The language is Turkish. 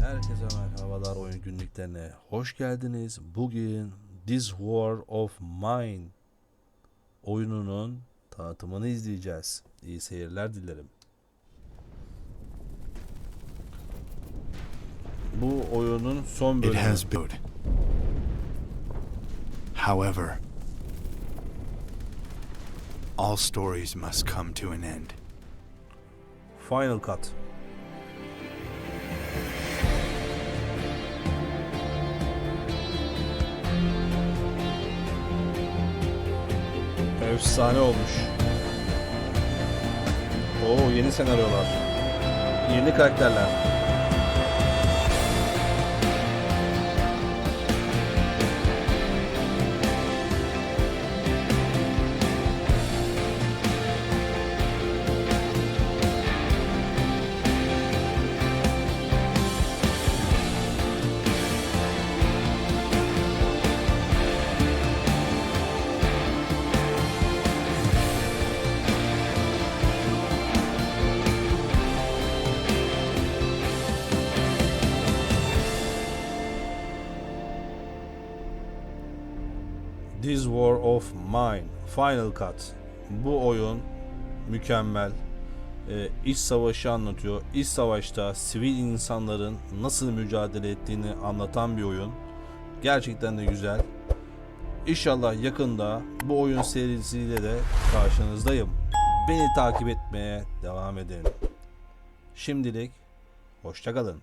Herkese merhabalar oyun günlüklerine hoş geldiniz. Bugün This War of Mine oyununun tanıtımını izleyeceğiz. İyi seyirler dilerim. Bu oyunun son It bölümü. has been. However, all stories must come to an end. Final Cut. Efsane olmuş. Oo yeni senaryolar. Yeni karakterler. This War of Mine Final Cut. Bu oyun mükemmel. Ee, iç savaşı anlatıyor. İç savaşta sivil insanların nasıl mücadele ettiğini anlatan bir oyun. Gerçekten de güzel. İnşallah yakında bu oyun serisiyle de karşınızdayım. Beni takip etmeye devam edin. Şimdilik hoşçakalın.